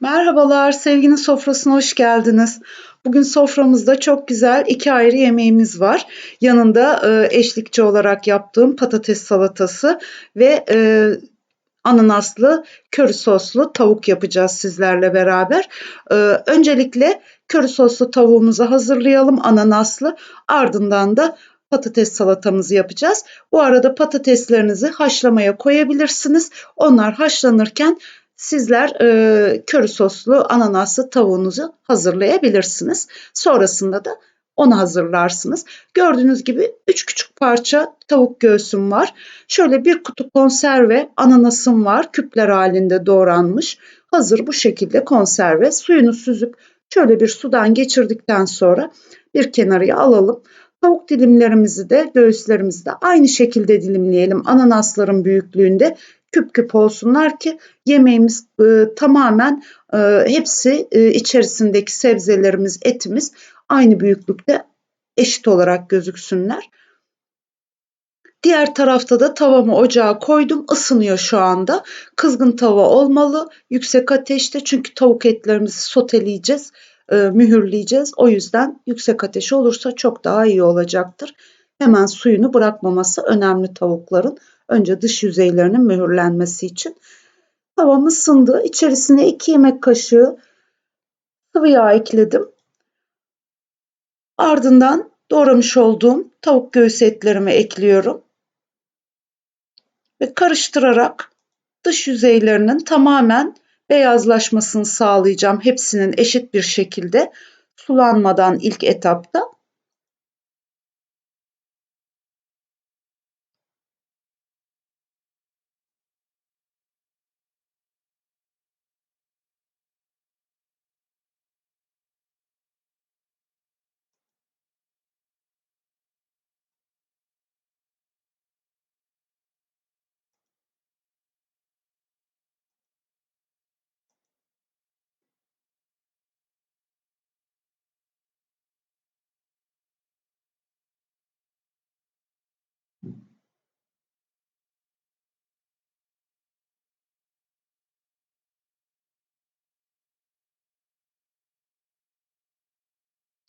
Merhabalar, sevginin sofrasına hoş geldiniz. Bugün soframızda çok güzel iki ayrı yemeğimiz var. Yanında e, eşlikçi olarak yaptığım patates salatası ve e, ananaslı köri soslu tavuk yapacağız sizlerle beraber. E, öncelikle köri soslu tavuğumuzu hazırlayalım ananaslı. Ardından da patates salatamızı yapacağız. Bu arada patateslerinizi haşlamaya koyabilirsiniz. Onlar haşlanırken sizler e, köri soslu ananaslı tavuğunuzu hazırlayabilirsiniz. Sonrasında da onu hazırlarsınız. Gördüğünüz gibi 3 küçük parça tavuk göğsüm var. Şöyle bir kutu konserve ananasım var. Küpler halinde doğranmış. Hazır bu şekilde konserve. Suyunu süzüp şöyle bir sudan geçirdikten sonra bir kenarıya alalım. Tavuk dilimlerimizi de göğüslerimizi de aynı şekilde dilimleyelim. Ananasların büyüklüğünde küp küp olsunlar ki yemeğimiz e, tamamen e, hepsi e, içerisindeki sebzelerimiz, etimiz aynı büyüklükte eşit olarak gözüksünler. Diğer tarafta da tavamı ocağa koydum. ısınıyor şu anda. Kızgın tava olmalı. Yüksek ateşte çünkü tavuk etlerimizi soteleyeceğiz, e, mühürleyeceğiz. O yüzden yüksek ateş olursa çok daha iyi olacaktır. Hemen suyunu bırakmaması önemli tavukların. Önce dış yüzeylerinin mühürlenmesi için. Tavam ısındı. İçerisine 2 yemek kaşığı sıvı yağ ekledim. Ardından doğramış olduğum tavuk göğüs etlerimi ekliyorum. Ve karıştırarak dış yüzeylerinin tamamen beyazlaşmasını sağlayacağım. Hepsinin eşit bir şekilde sulanmadan ilk etapta.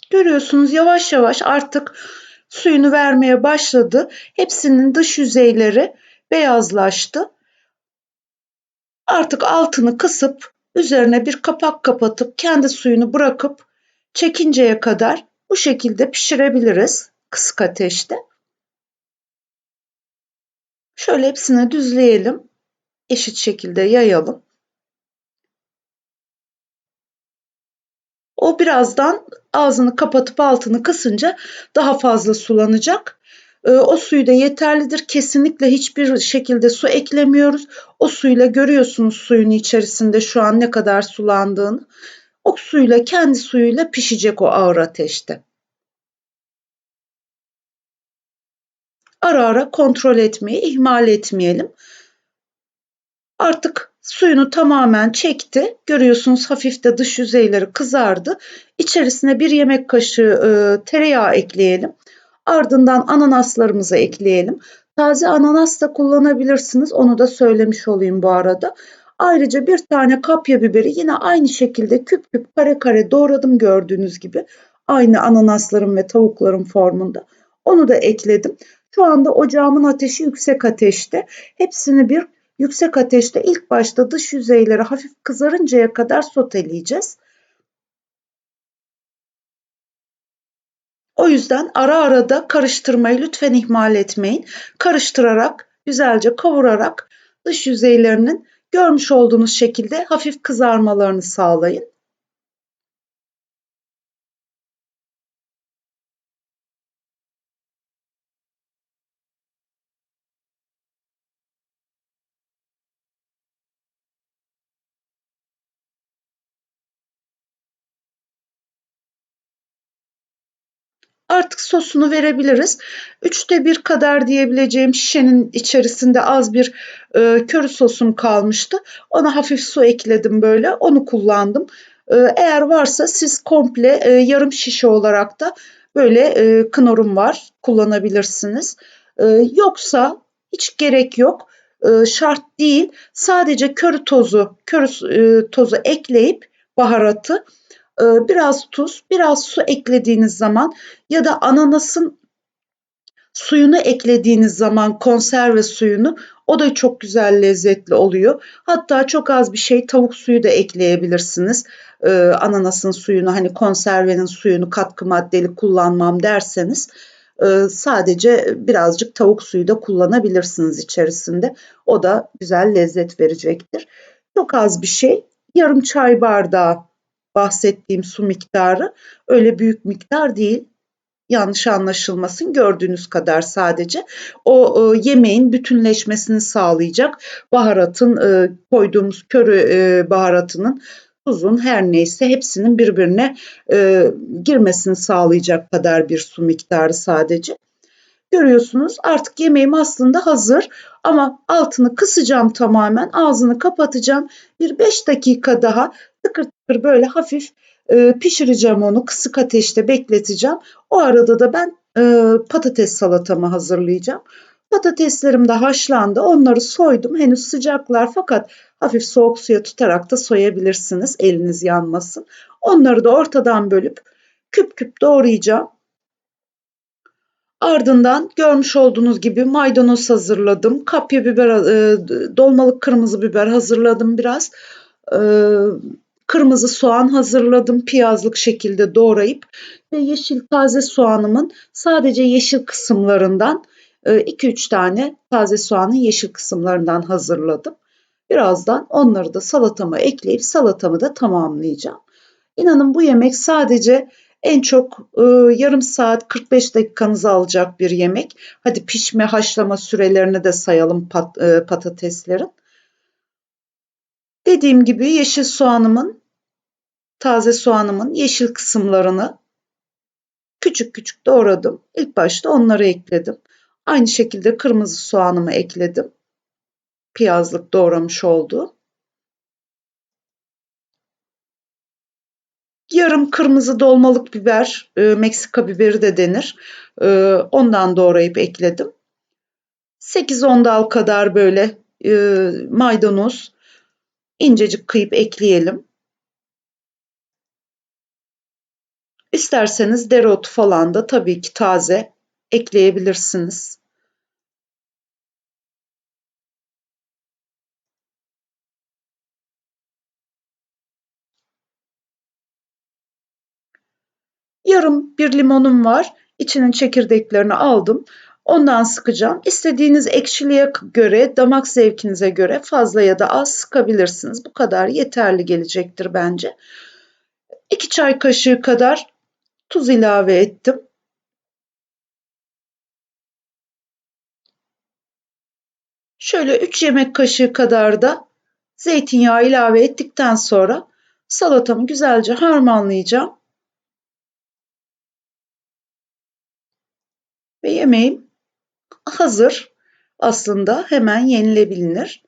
Görüyorsunuz yavaş yavaş artık suyunu vermeye başladı. Hepsinin dış yüzeyleri beyazlaştı. Artık altını kısıp üzerine bir kapak kapatıp kendi suyunu bırakıp çekinceye kadar bu şekilde pişirebiliriz kısık ateşte. Şöyle hepsini düzleyelim. Eşit şekilde yayalım. O birazdan ağzını kapatıp altını kısınca daha fazla sulanacak. Ee, o suyu da yeterlidir. Kesinlikle hiçbir şekilde su eklemiyoruz. O suyla görüyorsunuz suyun içerisinde şu an ne kadar sulandığını. O suyla kendi suyuyla pişecek o ağır ateşte. Ara ara kontrol etmeyi ihmal etmeyelim. Artık Suyunu tamamen çekti. Görüyorsunuz hafif de dış yüzeyleri kızardı. İçerisine bir yemek kaşığı e, tereyağı ekleyelim. Ardından ananaslarımızı ekleyelim. Taze ananas da kullanabilirsiniz. Onu da söylemiş olayım bu arada. Ayrıca bir tane kapya biberi yine aynı şekilde küp küp kare kare doğradım gördüğünüz gibi. Aynı ananasların ve tavukların formunda. Onu da ekledim. Şu anda ocağımın ateşi yüksek ateşte. Hepsini bir Yüksek ateşte ilk başta dış yüzeyleri hafif kızarıncaya kadar soteleyeceğiz. O yüzden ara ara da karıştırmayı lütfen ihmal etmeyin. Karıştırarak, güzelce kavurarak dış yüzeylerinin görmüş olduğunuz şekilde hafif kızarmalarını sağlayın. Artık sosunu verebiliriz. Üçte bir kadar diyebileceğim şişenin içerisinde az bir e, köri sosum kalmıştı. Ona hafif su ekledim böyle. Onu kullandım. E, eğer varsa siz komple e, yarım şişe olarak da böyle e, kınorum var kullanabilirsiniz. E, yoksa hiç gerek yok. e, şart değil. Sadece köri tozu, köri e, tozu ekleyip baharatı biraz tuz, biraz su eklediğiniz zaman ya da ananasın suyunu eklediğiniz zaman konserve suyunu o da çok güzel lezzetli oluyor. Hatta çok az bir şey tavuk suyu da ekleyebilirsiniz. Ee, ananasın suyunu hani konservenin suyunu katkı maddeli kullanmam derseniz e, sadece birazcık tavuk suyu da kullanabilirsiniz içerisinde. O da güzel lezzet verecektir. Çok az bir şey yarım çay bardağı bahsettiğim su miktarı öyle büyük miktar değil yanlış anlaşılmasın gördüğünüz kadar sadece o e, yemeğin bütünleşmesini sağlayacak baharatın e, koyduğumuz körü e, baharatının tuzun her neyse hepsinin birbirine e, girmesini sağlayacak kadar bir su miktarı sadece. Görüyorsunuz artık yemeğim aslında hazır ama altını kısacağım tamamen ağzını kapatacağım bir 5 dakika daha tıkır tıkır böyle hafif e, pişireceğim onu kısık ateşte bekleteceğim. O arada da ben e, patates salatamı hazırlayacağım. Patateslerim de haşlandı. Onları soydum. Henüz sıcaklar fakat hafif soğuk suya tutarak da soyabilirsiniz. Eliniz yanmasın. Onları da ortadan bölüp küp küp doğrayacağım. Ardından görmüş olduğunuz gibi maydanoz hazırladım. Kapya biber, e, dolmalık kırmızı biber hazırladım biraz. E, kırmızı soğan hazırladım piyazlık şekilde doğrayıp ve yeşil taze soğanımın sadece yeşil kısımlarından 2-3 e, tane taze soğanın yeşil kısımlarından hazırladım. Birazdan onları da salatama ekleyip salatamı da tamamlayacağım. İnanın bu yemek sadece en çok e, yarım saat 45 dakikanızı alacak bir yemek. Hadi pişme haşlama sürelerini de sayalım pat, e, patateslerin. Dediğim gibi yeşil soğanımın, taze soğanımın yeşil kısımlarını küçük küçük doğradım. İlk başta onları ekledim. Aynı şekilde kırmızı soğanımı ekledim. Piyazlık doğramış olduğum. Yarım kırmızı dolmalık biber, e, Meksika biberi de denir. E, ondan doğrayıp ekledim. 8-10 dal kadar böyle e, maydanoz incecik kıyıp ekleyelim. İsterseniz dereotu falan da tabii ki taze ekleyebilirsiniz. Yarım bir limonum var. İçinin çekirdeklerini aldım. Ondan sıkacağım. İstediğiniz ekşiliğe göre, damak zevkinize göre fazla ya da az sıkabilirsiniz. Bu kadar yeterli gelecektir bence. 2 çay kaşığı kadar tuz ilave ettim. Şöyle 3 yemek kaşığı kadar da zeytinyağı ilave ettikten sonra salatamı güzelce harmanlayacağım. Yemeğim hazır. Aslında hemen yenilebilir.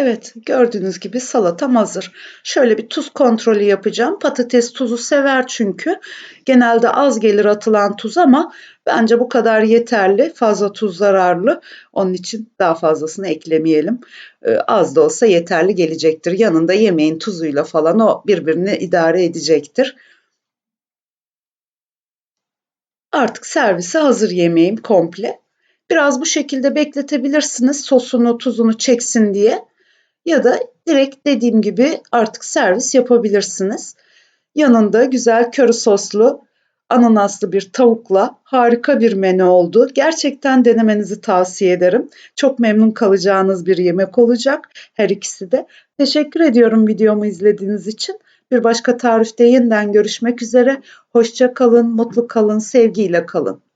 Evet, gördüğünüz gibi salatam hazır. Şöyle bir tuz kontrolü yapacağım. Patates tuzu sever çünkü. Genelde az gelir atılan tuz ama bence bu kadar yeterli. Fazla tuz zararlı. Onun için daha fazlasını eklemeyelim. Ee, az da olsa yeterli gelecektir. Yanında yemeğin tuzuyla falan o birbirini idare edecektir. Artık servise hazır yemeğim komple. Biraz bu şekilde bekletebilirsiniz sosunu, tuzunu çeksin diye ya da direkt dediğim gibi artık servis yapabilirsiniz. Yanında güzel köri soslu ananaslı bir tavukla harika bir menü oldu. Gerçekten denemenizi tavsiye ederim. Çok memnun kalacağınız bir yemek olacak her ikisi de. Teşekkür ediyorum videomu izlediğiniz için. Bir başka tarifte yeniden görüşmek üzere. Hoşça kalın, mutlu kalın, sevgiyle kalın.